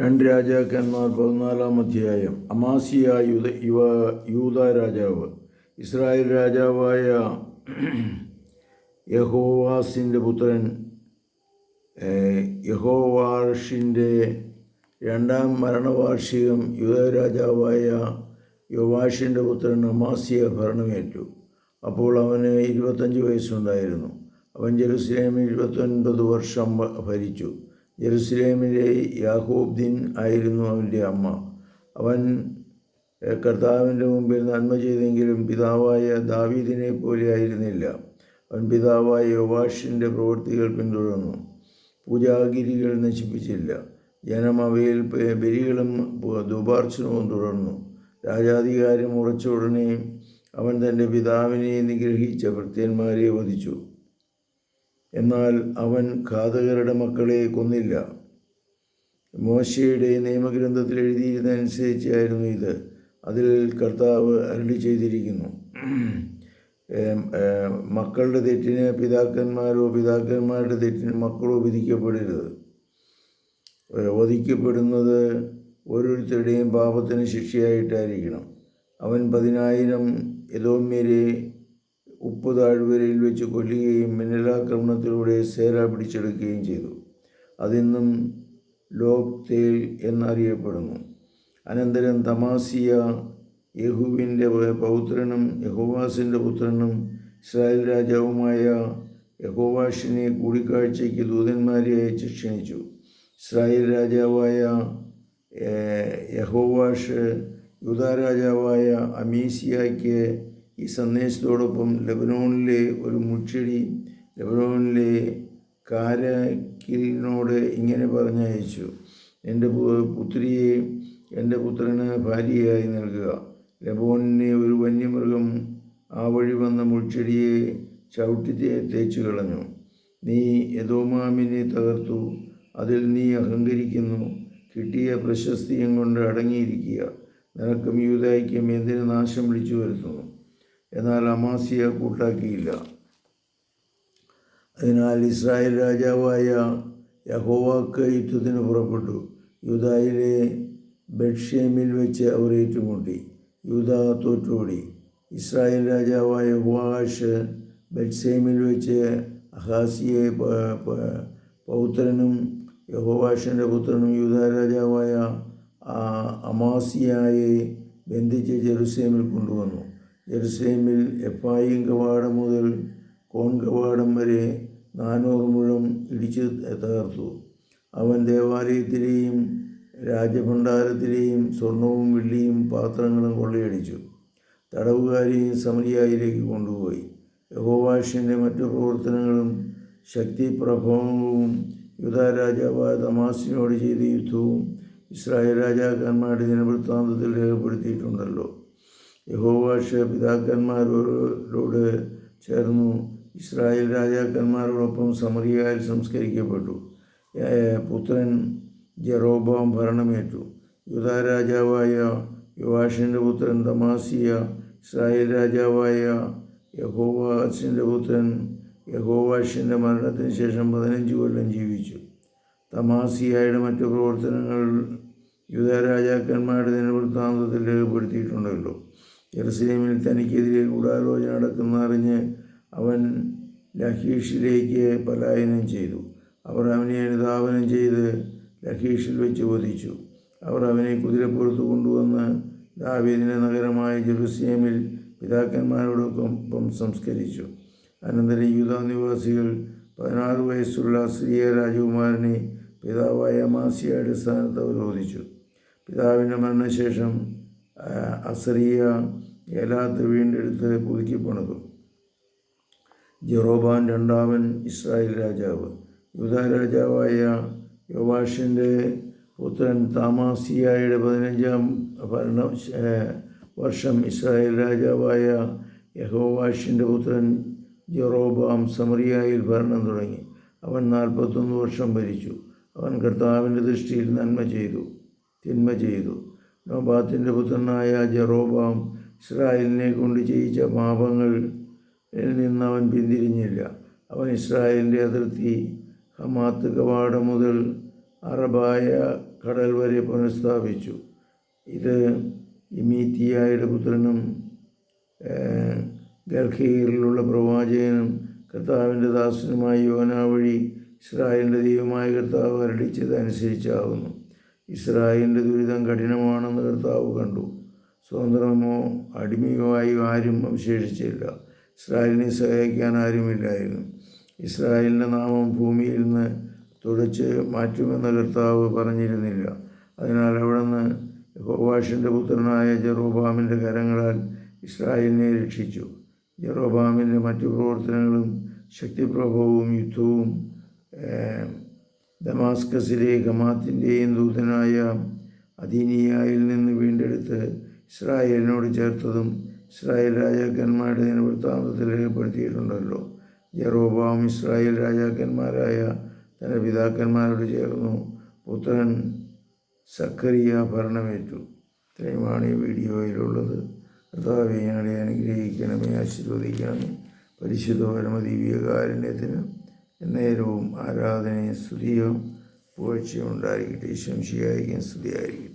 രണ്ട് രാജാക്കന്മാർ പതിനാലാം അധ്യായം. അമാസിയ യുദ യുവ യൂത രാജാവ്. ഇസ്രായേൽ രാജാവായ യഹോവാസിന്റെ പുത്രൻ യഹോവാഷിന്റെ രണ്ടാം മരണവാർഷികം യുവ രാജാവായ യുവാഷിന്റെ പുത്രൻ അമാസിയ ഭരണമേറ്റു. അപ്പോൾ അവന് ഇരുപത്തഞ്ച് വയസ്സുണ്ടായിരുന്നു. അവൻ ജെറുസലേമിൽ ഇരുപത്തൊൻപത് വർഷം ഭരിച്ചു. ജെറുസലേമിലെ യാഹൂബ്ദീൻ ആയിരുന്നു അവന്റെ അമ്മ. അവൻ കർത്താവിന്റെ മുമ്പിൽ നന്മ ചെയ്തെങ്കിലും പിതാവായ ദാവീദിനെ പോലെ ആയിരുന്നില്ല. അവൻ പിതാവായ യോവാഷിന്റെ പ്രവൃത്തികൾ പിന്തുടർന്നു. പൂജാഗിരികൾ നശിപ്പിച്ചില്ല. ജനം അവയിൽ ബലികളും ദുപാർച്ചനവും തുടർന്നു. രാജാധികാരം ഉറച്ച ഉടനെ അവൻ തന്റെ പിതാവിനെ നിഗ്രഹിച്ച ഭൃത്യന്മാരെ വധിച്ചു. എന്നാൽ അവൻ ഘാതകരുടെ മക്കളെ കൊന്നില്ല. മോശയുടെ നിയമഗ്രന്ഥത്തിൽ എഴുതിയിരുന്നതനുസരിച്ചായിരുന്നു ഇത്. അതിൽ കർത്താവ് അരുളി ചെയ്തിരിക്കുന്നു. മക്കളുടെ തെറ്റിന് പിതാക്കന്മാരോ പിതാക്കന്മാരുടെ തെറ്റിന് മക്കളോ വിധിക്കപ്പെടരുത്. വധിക്കപ്പെടുന്നത് ഓരോരുത്തരുടെയും പാപത്തിന് ശിക്ഷയായിട്ടായിരിക്കണം. അവൻ പതിനായിരം യദോമ്യരെ ഉപ്പ് താഴ്വരയിൽ വെച്ച് കൊല്ലുകയും മിന്നലാക്രമണത്തിലൂടെ സേര പിടിച്ചെടുക്കുകയും ചെയ്തു. അതിന്നും ലോക് തേൽ എന്നറിയപ്പെടുന്നു. അനന്തരം തമാസിയ യഹുവിന്റെ പൗത്രനും യഹോവാസിന്റെ പുത്രനും ഇസ്രായേൽ രാജാവുമായ യഹോവാഷിനെ കൂടിക്കാഴ്ചയ്ക്ക് ദൂതന്മാരെ അയച്ച് ക്ഷണിച്ചു. ഇസ്രായേൽ രാജാവായ യഹോവാഷ് യുദ്ധ രാജാവായ അമീസിയയ്ക്ക് ഈ സന്ദേശത്തോടൊപ്പം ലബനോണിലെ ഒരു മുച്ചടി ലബനോണിലെ കാരക്കിലിനോട് ഇങ്ങനെ പറഞ്ഞയച്ചു എന്റെ പുത്രിയെ എന്റെ പുത്രന് ഭാര്യയായി നൽകുക. ലബോണിനെ ഒരു വന്യമൃഗം ആ വഴി വന്ന മുൾച്ചെടിയെ ചവിട്ടി തേച്ചു കളഞ്ഞു. നീ യദോമാമിനെ തകർത്തു. അതിൽ നീ അഹങ്കരിക്കുന്നു. കിട്ടിയ പ്രശസ്തിയും കൊണ്ട് അടങ്ങിയിരിക്കുക. നിനക്കും യൂതായിക്കും എന്തിനു നാശം വിളിച്ചു വരുത്തുന്നു? എന്നാൽ അമാസിയ കൂട്ടാക്കിയില്ല. അതിനാൽ ഇസ്രായേൽ രാജാവായ യഹോവാക്ക് യുദ്ധത്തിന് പുറപ്പെട്ടു. യൂതായിലെ ബെഡ്ഷേമിൽ വെച്ച് അവർ ഏറ്റുമുട്ടി. യൂത തോറ്റോടി. ഇസ്രായേൽ രാജാവായ ഹുവാഷ് ബെഡ്സേമിൽ വെച്ച് അഹാസിയെ പൗത്രനും യഹോവാഷിന്റെ പുത്രനും യൂത രാജാവായ അമാസിയായെ ബന്ധിച്ച് ജെറുസലേമിൽ കൊണ്ടുവന്നു. ജെറുസലേമിൽ എപ്പായും കവാടം മുതൽ കോൺ കവാടം വരെ നാനൂറ് മുഴം ഇടിച്ച് തകർത്തു. അവൻ ദേവാലയത്തിലെയും രാജഭണ്ഡാരത്തിലെയും സ്വർണവും വെള്ളിയും പാത്രങ്ങളും കൊള്ളയടിച്ചു. തടവുകാരെയും സമരിയായിലേക്ക് കൊണ്ടുപോയി. യഹോവാഷിന്റെ മറ്റു പ്രവർത്തനങ്ങളും ശക്തിപ്രഭവങ്ങളും യുദ്ധ രാജാവായ തമാസിനോട് ചെയ്ത യുദ്ധവും ഇസ്രായേൽ രാജാക്കന്മാരുടെ ദിനവൃത്താന്തത്തിൽ രേഖപ്പെടുത്തിയിട്ടുണ്ടല്ലോ. യഹോവാഷ് പിതാക്കന്മാരോട് ചേർന്നു. ഇസ്രായേൽ രാജാക്കന്മാരോടൊപ്പം സമറിയായിൽ സംസ്കരിക്കപ്പെട്ടു. പുത്രൻ ജെറോബാം ഭരണമേറ്റു. യുദാ രാജാവായ യുവാഷിന്റെ പുത്രൻ തമാസിയ ഇസ്രായേൽ രാജാവായ യഹോവാസിന്റെ പുത്രൻ യഹോവാഷിന്റെ മരണത്തിന് ശേഷം പതിനഞ്ച് കൊല്ലം ജീവിച്ചു. തമാസിയായുടെ മറ്റു പ്രവർത്തനങ്ങൾ യുദ്ധ രാജാക്കന്മാരുടെ ദിനവൃത്താന്തത്തിൽ രേഖപ്പെടുത്തിയിട്ടുണ്ടല്ലോ. ജെറുസലേമിൽ തനിക്കെതിരെ ഗൂഢാലോചന നടക്കുന്ന അറിഞ്ഞ് അവൻ ലഹീഷിലേക്ക് പലായനം ചെയ്തു. അവർ അവനെ അനുധാവനം ചെയ്ത് ലഹീഷിൽ വെച്ച് വധിച്ചു അവർ അവനെ കുതിരപ്പുറത്ത് കൊണ്ടുവന്ന് ദാവീദിന്റെ നഗരമായ ജെറുസലേമിൽ പിതാക്കന്മാരോടൊപ്പം സംസ്കരിച്ചു. അനന്തരം യൂത നിവാസികൾ പതിനാറ് വയസ്സുള്ള സ്ത്രീയ രാജകുമാരനെ പിതാവായ മാസിയയുടെ സ്ഥാനത്ത് അവരോധിച്ചു. പിതാവിന്റെ മരണശേഷം അസറിയ ഏലാത്ത് വീണ്ടെടുത്ത് പുതുക്കി പണിതു. ജെറോബാൻ രണ്ടാമൻ ഇസ്രായേൽ രാജാവ്. യൂത രാജാവായ യോവാഷിന്റെ പുത്രൻ താമാസിയായുടെ പതിനഞ്ചാം ഭരണ വർഷം ഇസ്രായേൽ രാജാവായ യഹോവാഷിന്റെ പുത്രൻ ജെറോബാം സമറിയായിൽ ഭരണം തുടങ്ങി. അവൻ നാൽപ്പത്തൊന്ന് വർഷം ഭരിച്ചു. അവൻ കർത്താവിന്റെ ദൃഷ്ടിയിൽ നന്മ ചെയ്തു തിന്മ ചെയ്തു. നോബാത്തിന്റെ പുത്രനായ ജെറോബാം ഇസ്രായേലിനെ കൊണ്ട് ചെയ്യിച്ച പാപങ്ങൾ നിന്ന് അവൻ പിന്തിരിഞ്ഞില്ല. അവൻ ഇസ്രായേലിന്റെ അതിർത്തി ഹമാത്ത് കവാടം മുതൽ അറബായ കടൽ വരെ പുനഃസ്ഥാപിച്ചു. ഇത് ഇമീത്തിയായുടെ പുത്രനും ഗർഖീറിലുള്ള പ്രവാചകനും കർത്താവിന്റെ ദാസനുമായ യോന വഴി ഇസ്രായേലിന്റെ ദൈവമായ കർത്താവ് അരടിച്ചത് അനുസരിച്ചാകുന്നു ഇസ്രായേലിന്റെ ദുരിതം കഠിനമാണെന്ന് കർത്താവ് കണ്ടു. സ്വതന്ത്രമോ അടിമയോ ആയി ആരും അവശേഷിച്ചില്ല. ഇസ്രായേലിനെ സഹായിക്കാൻ ആരുമില്ലായിരുന്നു. ഇസ്രായേലിന്റെ നാമം ഭൂമിയിൽ നിന്ന് തുടച്ച് മാറ്റുമെന്ന് കർത്താവ് പറഞ്ഞിരുന്നില്ല. അതിനാൽ അവിടെ നിന്ന് ഹോവാഷിന്റെ പുത്രനായ ജെറോബാമിന്റെ കരങ്ങളാൽ ഇസ്രായേലിനെ രക്ഷിച്ചു. ജെറോബാമിന്റെ മറ്റു പ്രവർത്തനങ്ങളും ശക്തിപ്രഭവും യുദ്ധവും ഏഹ്, ദമാസ്കസിലെ ഗമാത്തിന്റെയും ദൂതനായ അദീനിയായിൽ നിന്ന് വീണ്ടെടുത്ത് ഇസ്രായേലിനോട് ചേർത്തതും ഇസ്രായേൽ രാജാക്കന്മാരുടെ ദിനവൃത്താന്തത്തിൽ രേഖപ്പെടുത്തിയിട്ടുണ്ടല്ലോ. ജെറോബാം ഇസ്രായേൽ രാജാക്കന്മാരായ തന്റെ പിതാക്കന്മാരോട് ചേർന്നു. പുത്രൻ സക്കറിയ ഭരണമേറ്റു. ഇത്രയുമാണ് ഈ വീഡിയോയിലുള്ളത്. കർത്താവെ ഞങ്ങളെ അനുഗ്രഹിക്കണമേ ആശീർവദിക്കണമേ. പരിശുദ്ധ പരമദിവ്യകാരുണ്യത്തിന് നേരവും ആരാധനയും സ്തുതിയും പുകഴ്ചയും ഉണ്ടായിരിക്കട്ടെ. ശംശിയായിരിക്കും സ്തുതിയായിരിക്കട്ടെ